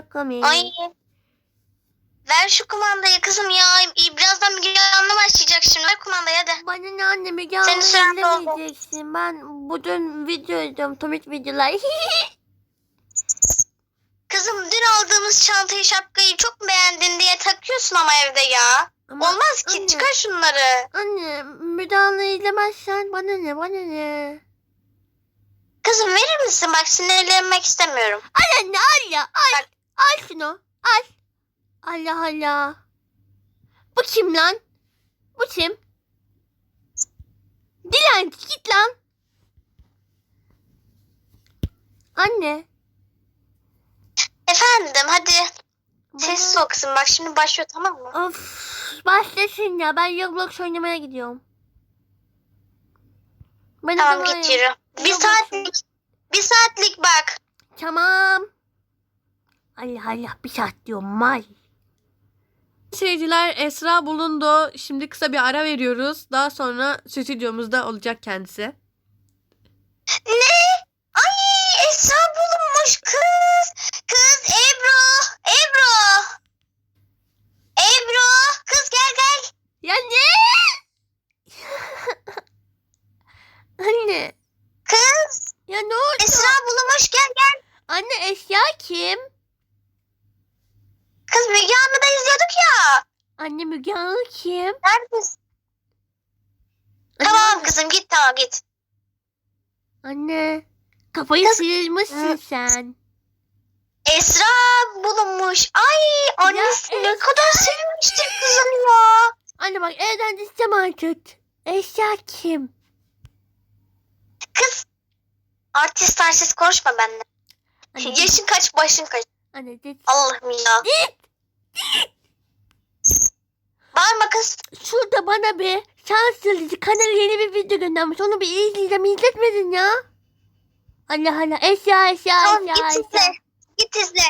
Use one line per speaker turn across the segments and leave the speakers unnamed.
Çok komik.
Ay. Ver şu kumandayı kızım ya. Birazdan Müge Anlı başlayacak şimdi. Ver kumandayı hadi.
Bana ne anne Müge Anlı izlemeyeceksin. Ben bugün video izliyorum. Tomik videolar.
Kızım dün aldığımız çantayı şapkayı çok beğendin diye takıyorsun ama evde ya.
Ama
Olmaz ki
anne,
çıkar şunları.
Anne Müge Anlı izlemezsen bana ne bana ne.
Kızım verir misin? Bak sinirlenmek istemiyorum.
Al anne al ya al.
Bak.
Al şunu al. Allah Allah. Bu kim lan? Bu kim? Dilan git lan. Anne.
Efendim hadi. ol kızım. Bak şimdi başlıyor tamam mı?
Of başlasın ya ben Roblox oynamaya gidiyorum. Ben
Tamam git yürü. Bir saatlik. Bir saatlik bak.
Tamam. Allah Allah bir saat diyorum mal.
Seyirciler Esra bulundu. Şimdi kısa bir ara veriyoruz. Daha sonra stüdyomuzda olacak kendisi.
Ne? Ay Esra bulunmuş kız. Kız Ebru. Ebru. Ebru. Kız gel gel.
Ya ne? Anne.
Kız.
Ya ne oldu?
Esra bulunmuş gel gel.
Anne eşya kim?
Kız Müge Anlı'da izliyorduk ya.
Anne Müge Anlı kim?
Neredesin? Tamam kızım git tamam git.
Anne. Kafayı
Kız-
sıyırmışsın sen.
Esra bulunmuş. Ay annesi ne kadar sevmiştir kızım ya.
Anne bak evden düşeceğim artık. Eşya kim?
Kız. Artist artist konuşma benimle.
Anne,
Yaşın kaç başın kaç.
anne git.
Allah'ım ya. Bağırma kız.
Şurada bana bir şanslıcı kanal yeni bir video göndermiş. Onu bir izleyeceğim. İzletmedin ya. Allah Allah. Eşya eşya
Tamam
eşya
git izle. Git izle.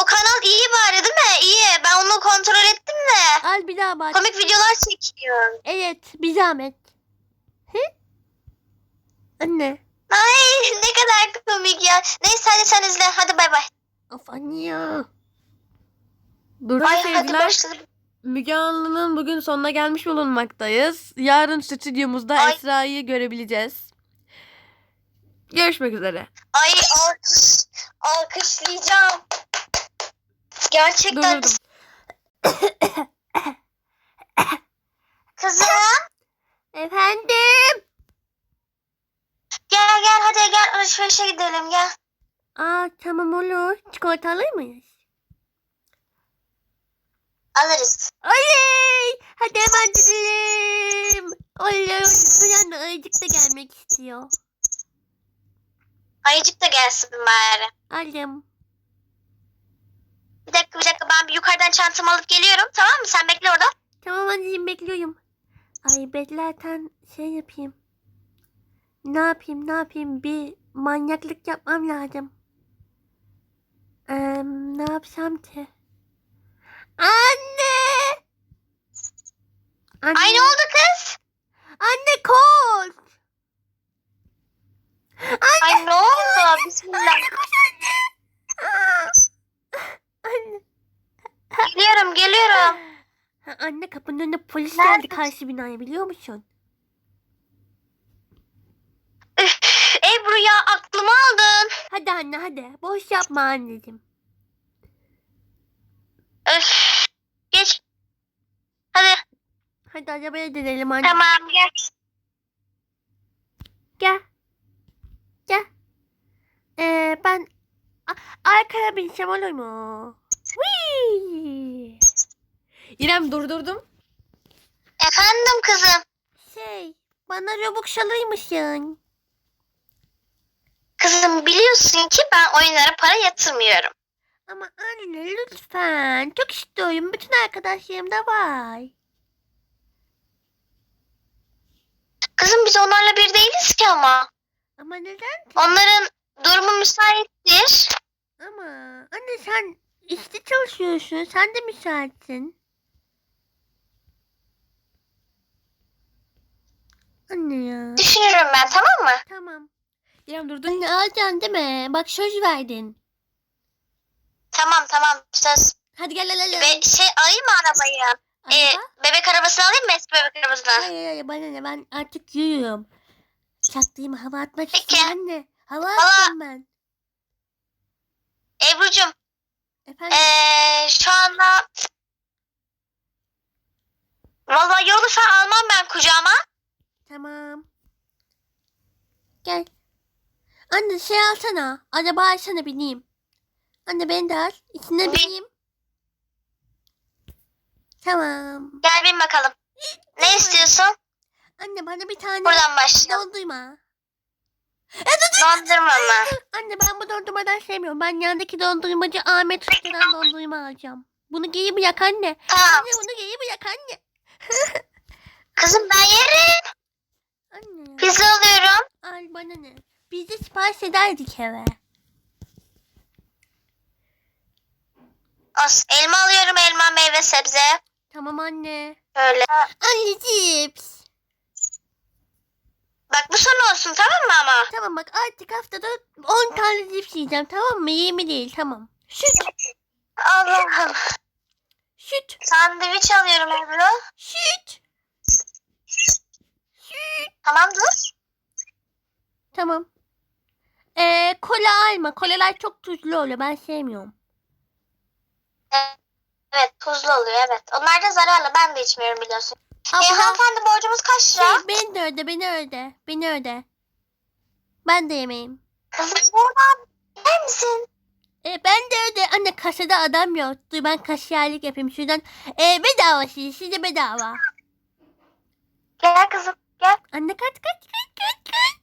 O kanal iyi bari değil mi? İyi. Ben onu kontrol ettim de.
Al bir daha bak.
Komik videolar çekiyor.
Evet bir zahmet. He? Anne.
Ay ne kadar komik ya. Neyse hadi sen izle. Hadi bay bay.
Of anne ya.
Durun
Ay hadi başladı.
Müge Anlı'nın bugün sonuna gelmiş bulunmaktayız. Yarın stüdyomuzda
Ay.
Esra'yı görebileceğiz. Görüşmek üzere.
Ay alkış. Alkışlayacağım. Gerçekten kızım.
Efendim.
Gel gel hadi gel alışverişe gidelim gel.
Aa tamam olur. Çikolata alır mıyız?
Alırız.
Oley. Hadi hemen gidelim. Oley. Da ayıcık da gelmek istiyor.
Ayıcık da gelsin bari.
Aldım.
Bir dakika bir dakika ben bir yukarıdan çantamı alıp geliyorum tamam mı? Sen bekle orada.
Tamam anneciğim bekliyorum. Ay beklerken şey yapayım. Ne yapayım ne yapayım bir manyaklık yapmam lazım. Eee ne yapsam ki? Anne! Anne!
Ay ne oldu kız?
Anne koş! Anne!
Ay ne oldu? Bismillah.
Anne koş anne! Anne!
Geliyorum geliyorum.
Ha, anne kapının önünde polis
Nerede?
geldi karşı binaya biliyor musun?
Üf, Ebru ya aklımı aldın.
Hadi anne hadi. Boş yapma anneciğim.
Öf. Geç. Hadi
Hadi arabaya dönelim anne.
tamam gel.
Gel. Gel. Ee, ben arkaya binsem olur mu? Whee!
İrem durdurdum.
Efendim kızım.
Şey, bana Robux alır mısın?
Kızım biliyorsun ki ben oyunlara para yatırmıyorum.
Ama anne lütfen. Çok istiyorum. Bütün arkadaşlarım da var.
Kızım biz onlarla bir değiliz ki ama.
Ama neden?
Onların durumu müsaittir.
Ama anne sen işte çalışıyorsun. Sen de müsaitsin. Anne ya.
Düşünürüm ben tamam mı?
Tamam.
İrem durdun.
Anne alacaksın değil mi? Bak söz verdin.
Tamam tamam söz.
Hadi gel gel gel.
Be- şey alayım mı arabayı? Ee, bebek arabasını alayım mı eski bebek arabasını?
Hayır hayır bana ne ben artık yürüyorum. Çaktığım hava atmak
Peki.
istiyorum anne. Hava
Hava-
attım ben.
Ebru'cum
Efendim.
ee, şu anda Vallahi yolu sen almam ben kucağıma.
Tamam. Gel. Anne şey alsana. Araba alsana bineyim. Anne beni de al. İçine
Bin.
bineyim. Tamam.
Gel bin bakalım. Ne istiyorsun?
Anne bana bir tane
Buradan başlayalım.
dondurma.
Dondurma mı?
Anne ben bu dondurmadan sevmiyorum. Ben yandaki dondurmacı Ahmet Usta'dan dondurma alacağım. Bunu giyi bırak anne.
Tamam.
Anne bunu giyi bırak anne.
Kızım ben yerim.
Anne.
Pizza alıyorum.
Al bana ne? Biz de sipariş ederdik eve.
As, elma alıyorum elma meyve sebze.
Tamam anne.
Öyle.
Anne cips.
Bak bu son olsun tamam mı ama?
Tamam bak artık haftada 10 tane cips yiyeceğim tamam mı? 20 değil tamam. Süt.
Allah'ım.
Süt.
Sandviç alıyorum Ebru.
Süt. Süt.
Tamam dur.
Tamam. Ee, kola alma. Kolalar çok tuzlu oluyor. Ben sevmiyorum.
Evet tuzlu oluyor evet. Onlar da zararlı ben de içmiyorum biliyorsun. E,
Abla
hanımefendi borcumuz kaç lira?
şey, beni de öde, beni öde. Beni öde. Ben de yemeyim.
Kızım buradan yer misin?
E, ben de öde. Anne kasada adam yok. Dur ben kasiyerlik yapayım şuradan. E, bedava siz. Size bedava.
Gel kızım gel.
Anne kaç kaç kaç kaç kaç.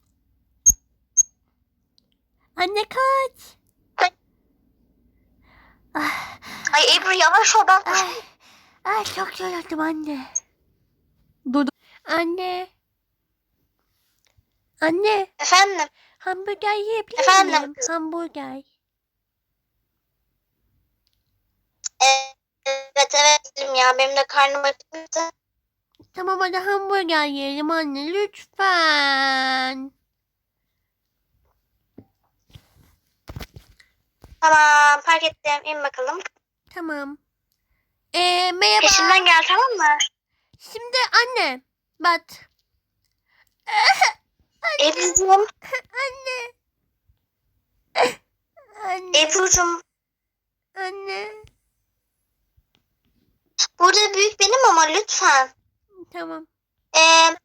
Anne kaç. Ah,
Ay Ebru yavaş ol ben.
ay, ay çok yoruldum anne.
Dur dur.
Anne. Anne.
Efendim
Hamburger yiyebilir
Efendim?
miyim? Hamburger.
e, evet evet ya benim de karnım acıktı.
Tamam hadi hamburger yiyelim anne lütfen.
Tamam park ettim in bakalım.
Tamam. Ee, merhaba.
Peşimden gel tamam mı?
Şimdi anne. Bak.
Ebru'cum
Anne. Anne.
Ebru'cum
Anne.
burada büyük benim ama lütfen.
Tamam.
Ee,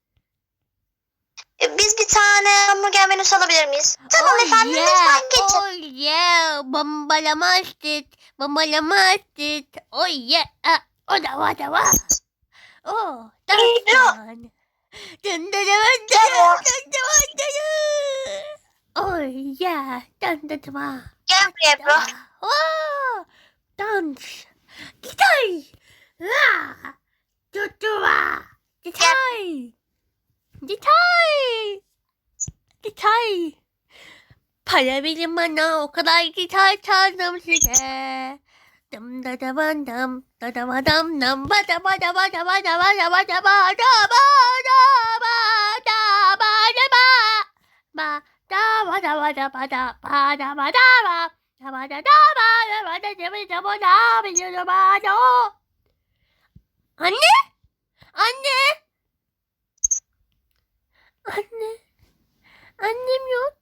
ee, biz bir tane hamburger menüsü alabilir miyiz? Tamam
oh
efendim
yeah,
lütfen geçin.
Oh yeah bombalama astit. Bombalama. Oh yeah. E, o da var da var. Oh.
Dön
dön dön dön Oh yeah. Dön dön dön.
Gel buraya bro.
Oh. Dans. Gitar. La. Tutuva. Gitar. Gitar. Gitar. Para verin bana o kadar gitar çaldım size. Dım da da ban dam da da ba dam dam ba da ba da ba da ba da ba da ba da ba da ba da ba da ba da ba ba da ba da ba da ba da ba da ba da ba da ba da da ba da ba da da ba da ba da ba da ba da Anne! Anne! Anne! Annem yok.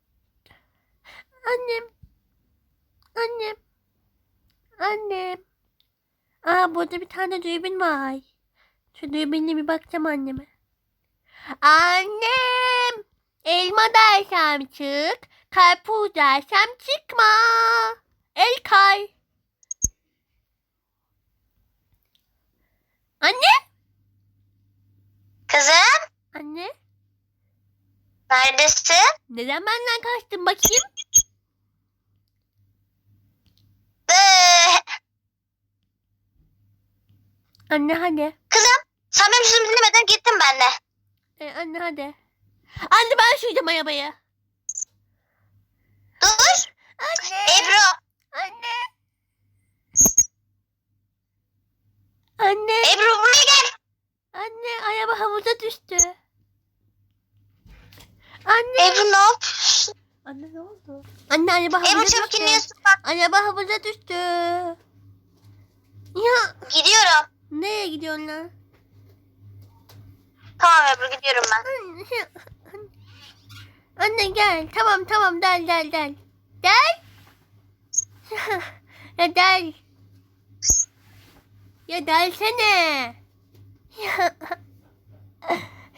Annem. Annem. Annem. Aa burada bir tane düğün var. Şu düğünle bir bakacağım anneme. Annem. Elma dersem çık. Karpuz dersem çıkma. El kay. Anne.
Kızım
Anne.
Neredesin?
Neden benden kaçtın bakayım?
Ee,
Anne hadi.
kızım sen benim sözümü dinlemeden gittin ben de.
E, anne hadi. Anne ben sürdüm arabayı.
Dur.
Anne.
Ebru.
Anne. Anne.
Ebru buraya gel.
Anne araba havuza düştü.
Ebru ne yapıyorsun?
Anne ne oldu?
Anne araba
Ebru
havuza
çabuk
düştü.
iniyorsun bak.
Araba havuza düştü. Ya
Gidiyorum.
nereye gidiyorsun lan?
Tamam Ebru gidiyorum ben.
Anne gel. Tamam tamam gel gel gel. Gel. ya gel. Ya gelsene. Ya.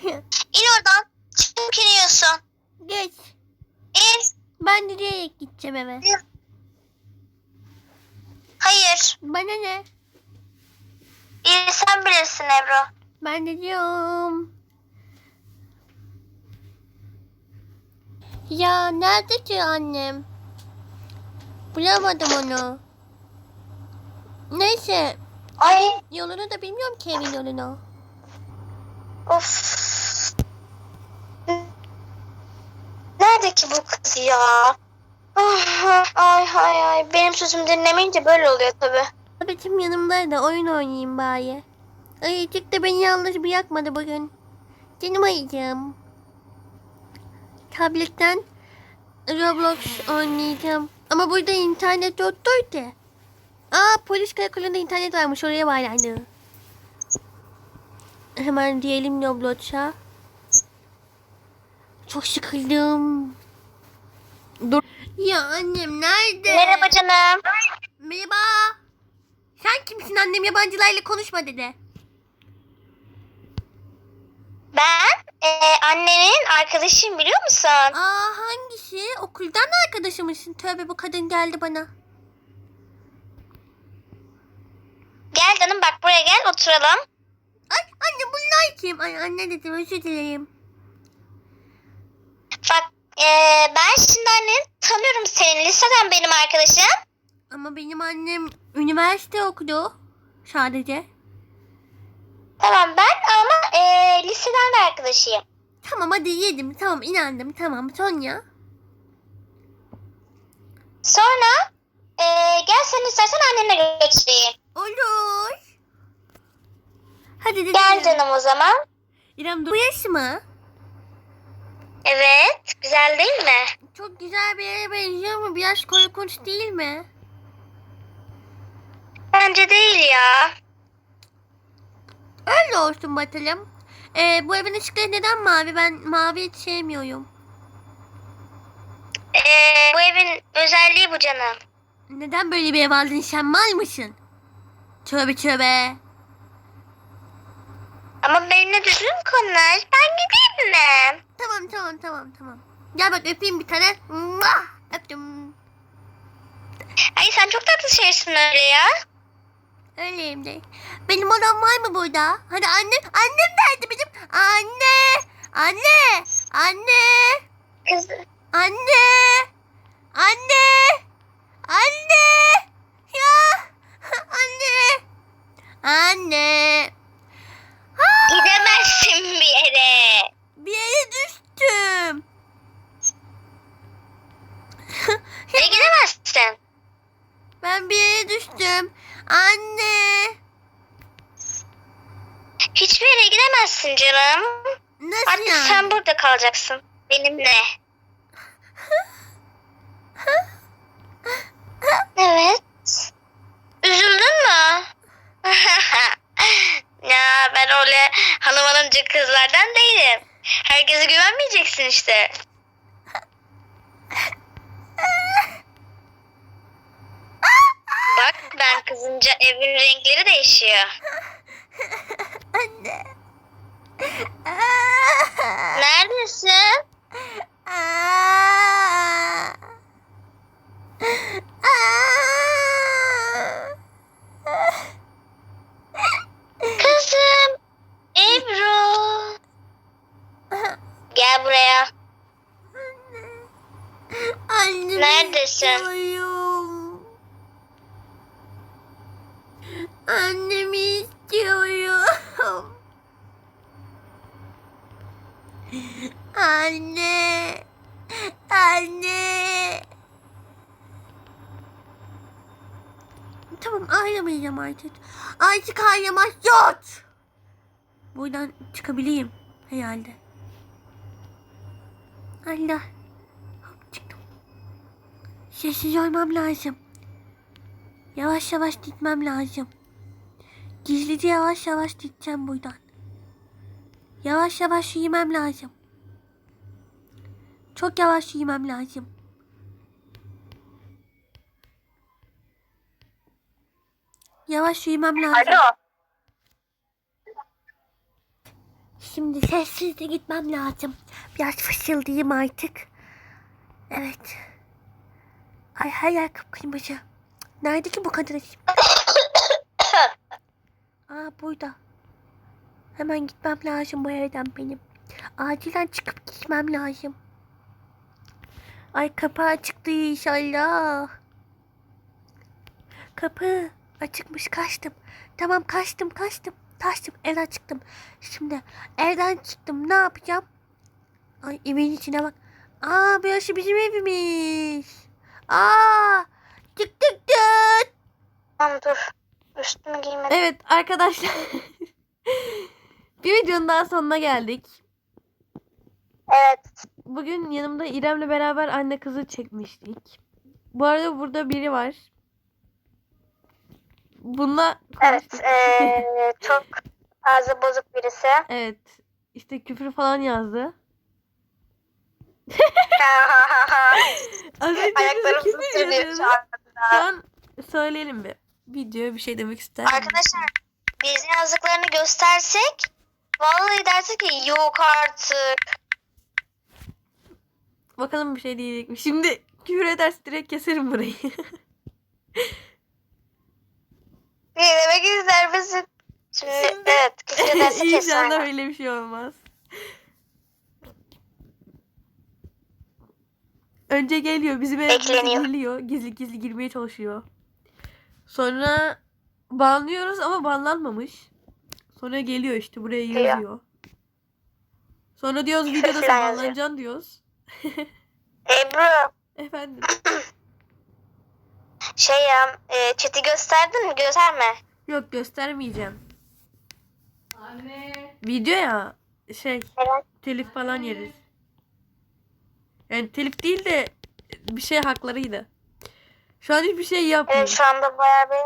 İn oradan. Çabuk iniyorsun.
Geç. Ben direkt gideceğim eve.
Hayır.
Bana ne?
İyi sen bilirsin Ebru.
Ben de diyorum. Ya nerede ki annem? Bulamadım onu. Neyse.
Ay
Yolunu da bilmiyorum ki evin yolunu.
of. Nerede ki bu kız ya? Ah, Ay ay ay. Benim sözümü dinlemeyince böyle oluyor tabi.
Tabletim yanımdaydı. Oyun oynayayım bari. Ayıcık da beni yalnız bırakmadı bugün. Canım ayıcığım. Tabletten Roblox oynayacağım. Ama burada internet yoktu ki. Aa polis karakolunda internet varmış. Oraya bağlandı. Hemen diyelim Roblox'a. Çok sıkıldım.
Dur.
Ya annem nerede?
Merhaba canım.
Merhaba. Sen kimsin annem yabancılarla konuşma dedi.
Ben e, annenin arkadaşıyım biliyor musun?
Aa hangisi? Okuldan arkadaşımızsın. Tövbe bu kadın geldi bana.
Gel canım bak buraya gel oturalım.
Ay anne bunlar kim? Ay anne dedim özür dilerim.
Bak e, ben şimdi anneni tanıyorum senin. Liseden benim arkadaşım.
Ama benim annem üniversite okudu. Sadece.
Tamam ben ama e, liseden de arkadaşıyım.
Tamam hadi yedim. Tamam inandım. Tamam Sonya.
Sonra e, gel sen istersen annenle götüreyim.
Olur. Hadi dedim.
Gel canım o zaman.
İrem dur.
Bu yaş mı?
Evet güzel değil mi?
Çok güzel bir yere benziyor mu? Biraz korkunç değil mi?
Bence değil ya.
Öyle olsun bakalım. Ee, bu evin ışıkları neden mavi? Ben mavi hiç sevmiyorum.
E, bu evin özelliği bu canım.
Neden böyle bir ev aldın sen mal mısın? Tövbe tövbe.
Ama benimle düzgün konuş. Ben gideyim mi?
Tamam tamam tamam tamam. Gel bak öpeyim bir tane. Muah! Öptüm.
Ay sen çok tatlı şeysin öyle ya.
Öyleyim de. Benim odam var mı burada? Hadi annem. Annem nerede benim? Anne. Anne. Anne.
Kız,
Anne. Anne. Anne. Ya. Anne. Anne.
Gidemezsin bir yere.
bir yere düştüm.
Ne gidemezsin?
Ben bir yere düştüm. Anne.
Hiçbir yere gidemezsin canım.
Nasıl
Artık
yani?
sen burada kalacaksın. Benimle. Güvenmeyeceksin işte. Bak ben kızınca evin renkleri değişiyor.
Anne.
Neredesin?
Aa! Aa!
Kızım. Ebru. Gel buraya.
Annemi
Neredesin?
istiyorum. Annemi istiyorum. Anne. Anne. Tamam ağlamayacağım artık. Artık ağlamak yok. Buradan çıkabileyim herhalde. Allah. Hop çıktım. Sessiz olmam lazım. Yavaş yavaş gitmem lazım. Gizlice yavaş yavaş gideceğim buradan. Yavaş yavaş yürümem lazım. Çok yavaş yürümem lazım. Yavaş yürümem lazım.
Alo.
Şimdi sessizce gitmem lazım. Biraz fısıldayayım artık. Evet. Ay her yer kıpkırmızı. Nerede ki bu kadın? Aa burada. Hemen gitmem lazım bu evden benim. Acilen çıkıp gitmem lazım. Ay kapı açıktı inşallah. Kapı açıkmış kaçtım. Tamam kaçtım kaçtım. Kaçtım evden çıktım. Şimdi evden çıktım ne yapacağım? Ay evin içine bak. Aa burası bizim evimiz. Aa tık tık tık.
Tamam dur. Üstümü giymedim.
Evet arkadaşlar. bir videonun daha sonuna geldik.
Evet.
Bugün yanımda İrem'le beraber anne kızı çekmiştik. Bu arada burada biri var. Bununla
Evet. eee, çok ağzı bozuk birisi.
evet. İşte küfür falan yazdı. Az önce bize küfür yazıyordu.
Şu
an söyleyelim mi? Videoya bir şey demek ister?
Arkadaşlar biz yazdıklarını göstersek vallahi dersek ki yok artık.
Bakalım bir şey diyecek mi? Şimdi küfür ederse direkt keserim burayı.
Ne demek ister misin? Şimdi,
Şimdi-
evet küfür ederse kes.
İnşallah öyle bir şey olmaz. Önce geliyor bizim eve
Bekleniyor.
geliyor. Gizli gizli girmeye çalışıyor. Sonra banlıyoruz ama banlanmamış. Sonra geliyor işte buraya
Geliyor.
yazıyor. Sonra diyoruz videoda sen banlanacaksın diyoruz.
Ebru
Efendim.
şey ya e, chat'i gösterdin mi? Gösterme.
Yok göstermeyeceğim. Anne. Video ya şey
Evet.
telif falan yeriz. Yani telif değil de bir şey haklarıydı. Şu an hiçbir şey yapmıyor.
Evet şu anda bayağı bir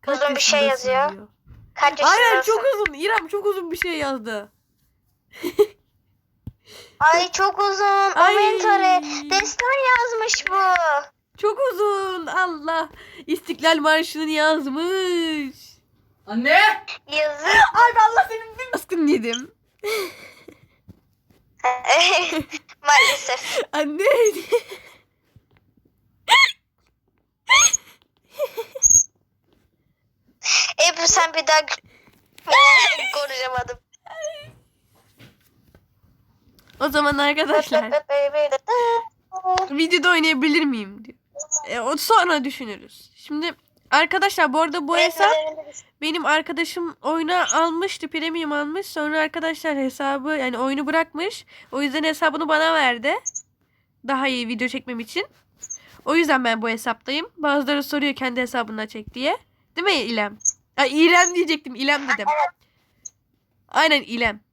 Kaç
uzun bir şey yazıyor.
diyor.
kaç
Aynen
yaşındasın?
çok uzun. İrem çok uzun bir şey yazdı.
Ay çok uzun.
Ay.
O mentore. Destan yazmış bu.
Çok uzun. Allah. İstiklal Marşı'nı yazmış.
Anne!
Yazık.
Ay Allah senin bir baskın yedim.
Maalesef.
Anne.
Ebru sen bir daha konuşamadım.
o zaman arkadaşlar videoda oynayabilir miyim diyor. E, o sonra düşünürüz. Şimdi arkadaşlar bu arada bu hesap benim arkadaşım oyuna almıştı. Premium almış. Sonra arkadaşlar hesabı yani oyunu bırakmış. O yüzden hesabını bana verdi. Daha iyi video çekmem için. O yüzden ben bu hesaptayım. Bazıları soruyor kendi hesabına çek diye. Değil mi İlem? Ay İrem diyecektim. İlem dedim. Aynen İlem.